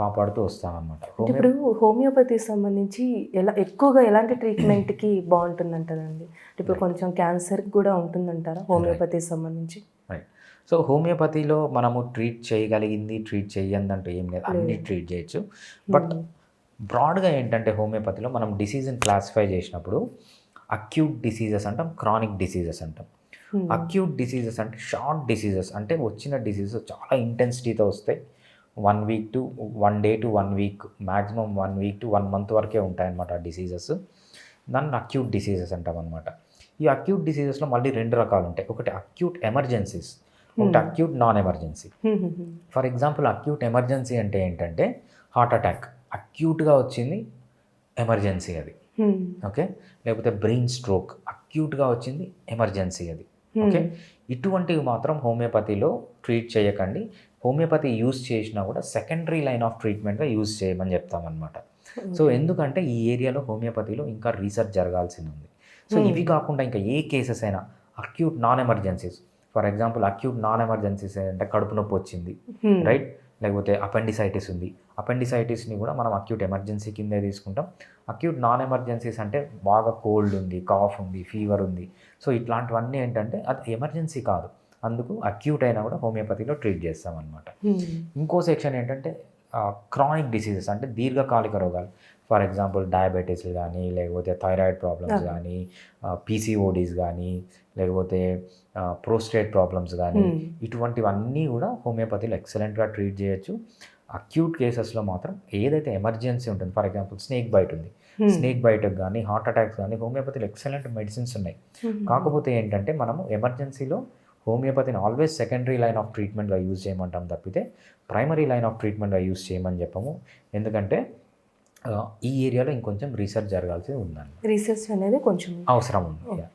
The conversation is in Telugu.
కాపాడుతూ వస్తామన్నమాట ఇప్పుడు హోమియోపతి సంబంధించి ఎలా ఎక్కువగా ఎలాంటి ట్రీట్మెంట్కి బాగుంటుందంటారండి? ఇప్పుడు కొంచెం క్యాన్సర్ కూడా ఉంటుందంటారా హోమియోపతి సంబంధించి? రైట్ సో హోమియోపతిలో మనము ట్రీట్ చేయగలిగింది ట్రీట్ చేయదంటూ ఏం లేదు. అన్ని ట్రీట్ చేయొచ్చు. బట్ బ్రాడ్గా ఏంటంటే హోమియోపతిలో మనం డిసీజ్ని క్లాసిఫై చేసినప్పుడు అక్యూట్ డిసీజెస్ అంటాం క్రానిక్ డిసీజెస్ అంటాం. అక్యూట్ డిసీజెస్ అంటే షార్ట్ డిసీజెస్ అంటే వచ్చిన డిసీజెస్ చాలా ఇంటెన్సిటీతో వస్తాయి. One week to one day to one week maximum one week to one month వరకే ఉంటాయన్నమాట ఆ డిసీజెస్ దాన్ని అక్యూట్ డిసీజెస్ అంటాం అనమాట ఈ అక్యూట్ డిసీజెస్లో మళ్ళీ రెండు రకాలు ఉంటాయి ఒకటి అక్యూట్ ఎమర్జెన్సీస్ ఒకటి acute non emergency for example acute emergency అంటే ఏంటంటే హార్ట్ అటాక్ అక్యూట్గా వచ్చింది ఎమర్జెన్సీ అది. ఓకే? లేకపోతే బ్రెయిన్ స్ట్రోక్ అక్యూట్గా వచ్చింది ఎమర్జెన్సీ అది. ఓకే? ఇటువంటివి మాత్రం హోమియోపతిలో ట్రీట్ చేయకండి. హోమియోపతి యూస్ చేసినా కూడా సెకండరీ లైన్ ఆఫ్ ట్రీట్మెంట్గా యూస్ చేయమని చెప్తామన్నమాట. సో ఎందుకంటే ఈ ఏరియాలో హోమియోపతిలో ఇంకా రీసెర్చ్ జరగాల్సి ఉంది సో ఇవి కాకుండా ఇంకా ఏ కేసెస్ అయినా acute non emergencies for example acute non emergencies అంటే కడుపు నొప్పి వచ్చింది రైట్ లేకపోతే అపెండిసైటిస్ ఉంది. అపెండిసైటిస్ని కూడా మనం అక్యూట్ ఎమర్జెన్సీ కిందే తీసుకుంటాం. అక్యూట్ నాన్ ఎమర్జెన్సీస్ అంటే బాగా కోల్డ్ ఉంది కాఫ్ ఉంది ఫీవర్ ఉంది. సో ఇట్లాంటివన్నీ ఏంటంటే అది ఎమర్జెన్సీ కాదు. అందుకు అక్యూట్ అయినా కూడా హోమియోపతిలో ట్రీట్ చేస్తాం అనమాట ఇంకో సెక్షన్ ఏంటంటే క్రానిక్ డిసీజెస్ అంటే దీర్ఘకాలిక రోగాలు. ఫర్ ఎగ్జాంపుల్ డయాబెటీస్ కానీ లేకపోతే థైరాయిడ్ ప్రాబ్లమ్స్ కానీ పీసీఓడీస్ కానీ లేకపోతే ప్రోస్టేట్ ప్రాబ్లమ్స్ కానీ ఇటువంటివన్నీ కూడా హోమియోపతిలో ఎక్సలెంట్గా ట్రీట్ చేయొచ్చు. అక్యూట్ కేసెస్లో మాత్రం ఏదైతే ఎమర్జెన్సీ ఉంటుంది ఫర్ ఎగ్జాంపుల్ స్నేక్ బైట్ ఉంది. స్నేక్ బైట్కి కానీ హార్ట్ అటాక్స్ కానీ హోమియోపతిలో ఎక్సలెంట్ మెడిసిన్స్ ఉన్నాయి. కాకపోతే ఏంటంటే మనము ఎమర్జెన్సీలో హోమియోపతిని ఆల్వేస్ సెకండరీ లైన్ ఆఫ్ ట్రీట్మెంట్గా యూజ్ చేయమంటాం తప్పితే ప్రైమరీ లైన్ ఆఫ్ ట్రీట్మెంట్గా యూజ్ చేయమని చెప్పము. ఎందుకంటే ఈ ఏరియాలో ఇంకొంచెం రీసెర్చ్ జరగాల్సి ఉందండి. రీసెర్చ్ అనేది కొంచెం అవసరం ఉంది.